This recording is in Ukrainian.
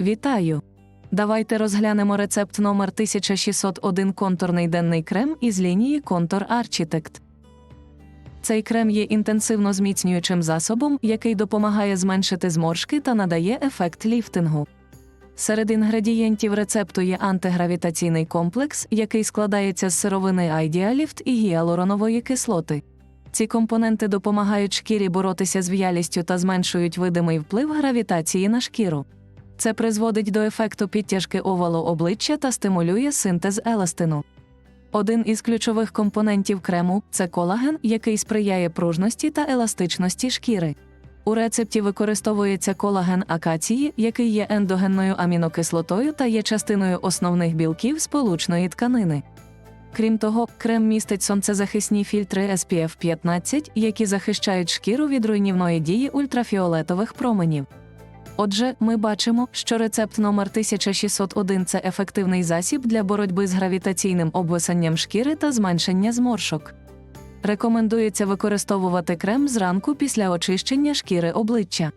Вітаю! Давайте розглянемо рецепт номер 1601 контурний денний крем із лінії Contour Architect. Цей крем є інтенсивно зміцнюючим засобом, який допомагає зменшити зморшки та надає ефект ліфтингу. Серед інгредієнтів рецепту є антигравітаційний комплекс, який складається з сировини Idealift і гіалуронової кислоти. Ці компоненти допомагають шкірі боротися з в'ялістю та зменшують видимий вплив гравітації на шкіру. Це призводить до ефекту підтяжки овалу обличчя та стимулює синтез еластину. Один із ключових компонентів крему це колаген, який сприяє пружності та еластичності шкіри. У рецепті використовується колаген акації, який є ендогенною амінокислотою та є частиною основних білків сполучної тканини. Крім того, крем містить сонцезахисні фільтри SPF 15, які захищають шкіру від руйнівної дії ультрафіолетових променів. Отже, ми бачимо, що рецепт номер 1601 це ефективний засіб для боротьби з гравітаційним обвисанням шкіри та зменшення зморшок. Рекомендується використовувати крем зранку після очищення шкіри обличчя.